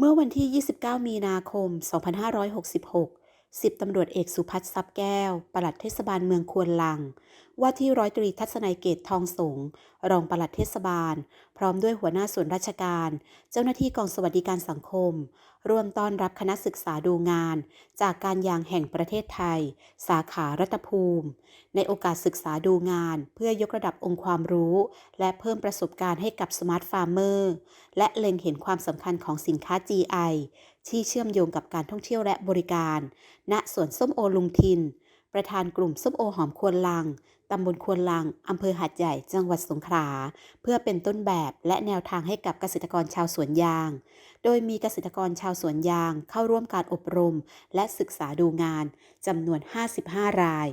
เมื่อวันที่ 29 มีนาคม 2566 10ตำรวจเอกสุพัฒน์ทรัพย์แก้ว ปลัดเทศบาลเมืองควนลัง ว่าที่ร้อยตรีทัศนัยเกตทองสง รองปลัดเทศบาล พร้อมด้วยหัวหน้าส่วนราชการ เจ้าหน้าที่กองสวัสดิการสังคม ร่วมต้อนรับคณะศึกษาดูงาน จากการยางแห่งประเทศไทย สาขารัฐภูมิ ในโอกาสศึกษาดูงาน เพื่อยกระดับองค์ความรู้ และเพิ่มประสบการณ์ให้กับสมาร์ทฟาร์มเมอร์ และเล็งเห็นความสำคัญของสินค้า GI ที่เชื่อมโยงกับการท่องเที่ยวและบริการ ณสวนส้มโอลุงทิน ประธานกลุ่มส้มโอหอมควนลัง ตำบลควนลัง อำเภอหาดใหญ่ จังหวัดสงขลา เพื่อเป็นต้นแบบและแนวทางให้กับเกษตรกรชาวสวนยาง โดยมีเกษตรกรชาวสวนยางเข้าร่วมการอบรม และศึกษาดูงานจำนวน 55 ราย